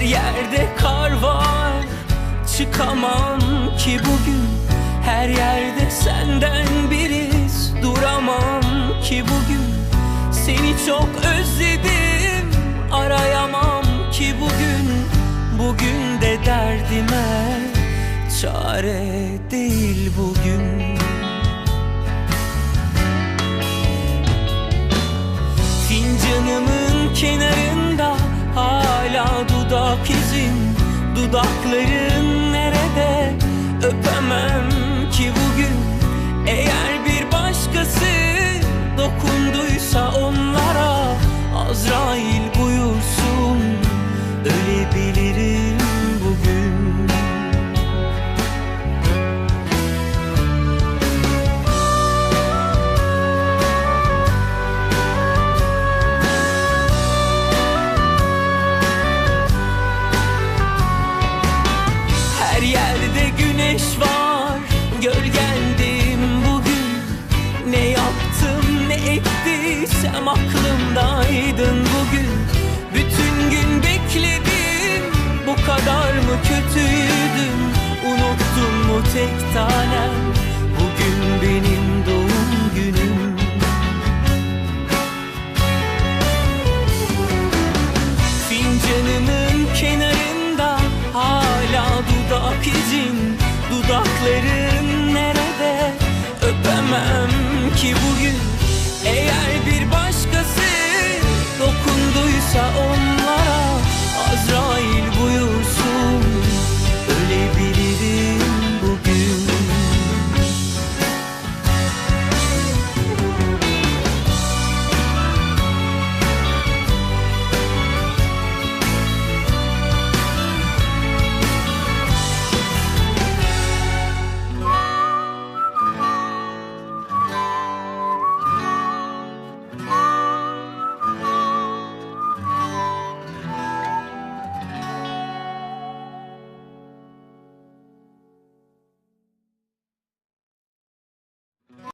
yerde kar var. Çıkamam ki bugün Her yerde senden bir iz Duramam ki bugün Seni çok özledim. Arayamam ki bugün Bugün de derdime Çare değil bugün. Fincanımın hala dudak izin Dudakların nerede? Öpemem ki bugün Eğer bir başkası dokunduysa onlara Azrail ateş var. Gölgendim bugün. Ne yaptım ne ettiysem aklımdaydın bugün. Bütün gün bekledim Bu kadar mı kötüydün? Unuttum mu tek tanem? Bugün benim doğum günüm. Fincanının kenarında hala dudak izin